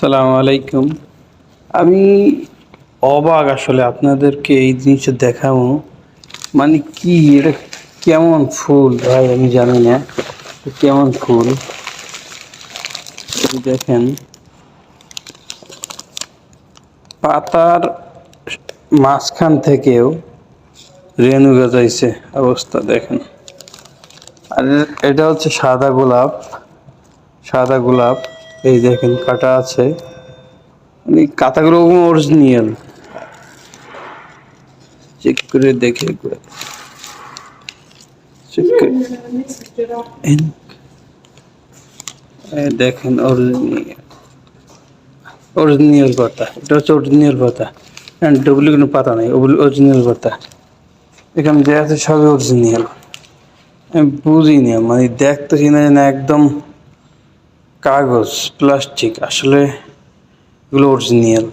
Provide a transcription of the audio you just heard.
সালাম আলাইকুম। আমি অবাক আসলে আপনাদেরকে এই জিনিসটা দেখাবো। মানে কি, এটা কেমন ফুল? ভাই, আমি জানি না। কেমন ফুল? দেখেন। পাতার মাঝখান থেকেও রেণু গজাইছে। অবস্থা দেখেন। আর এটা হচ্ছে সাদা গোলাপ। সাদা গোলাপ। এই দেখেন কাটা আছে। কাতাগুলো অরিজিনাল চেক করে দেখে করে। দেখেন অরিজিনাল পাতা। এটা হচ্ছে অরিজিনাল পাতা। ডুপ্লিকেট কোনো পাতা নাই অরিজিনাল পাতা। এখানে যে আছে সবই অরিজিনাল আমি বুঝি না মানে দেখতেছি না একদম কাগজ প্লাস্টিক আসলে এগুলো অরিজিনাল